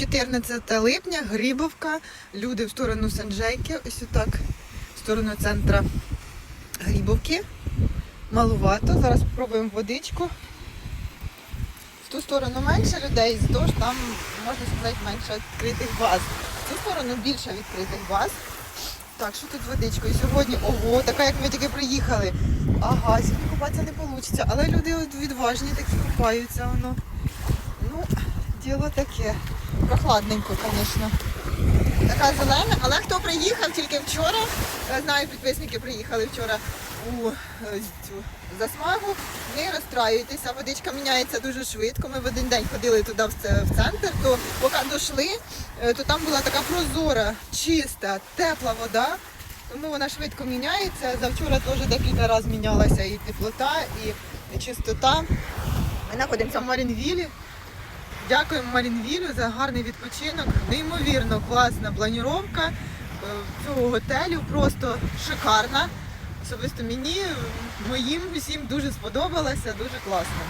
14 липня, Грибовка. Люди в сторону Санджейки, ось отак, в сторону центра Грибовки. Малувато. Зараз спробуємо водичку. В ту сторону менше людей, здовж там, можна сказати, менше відкритих баз. В цю сторону більше відкритих баз. Так, що тут з водичкою? Сьогодні, ого, така як ми тільки приїхали. Ага, сьогодні купатися не вийде. Але люди відважні такі купаються воно. Ну, діло таке. Прохладненько, звісно. Така зелена, але хто приїхав тільки вчора, знаю, підписники приїхали вчора у е, цю засмагу, не розстраюйтеся, водичка міняється дуже швидко. Ми в один день ходили туди в центр, то поки дійшли, е, то там була така прозора, чиста, тепла вода. Тому вона швидко міняється. Завчора теж декілька разів мінялася і теплота, і чистота. Ми знаходимося в Марінвілі. Дякуємо Марінвілю за гарний відпочинок. Неймовірно класна планіровка е, цього готелю. Просто шикарна. Особисто мені, моїм усім дуже сподобалося, дуже класно.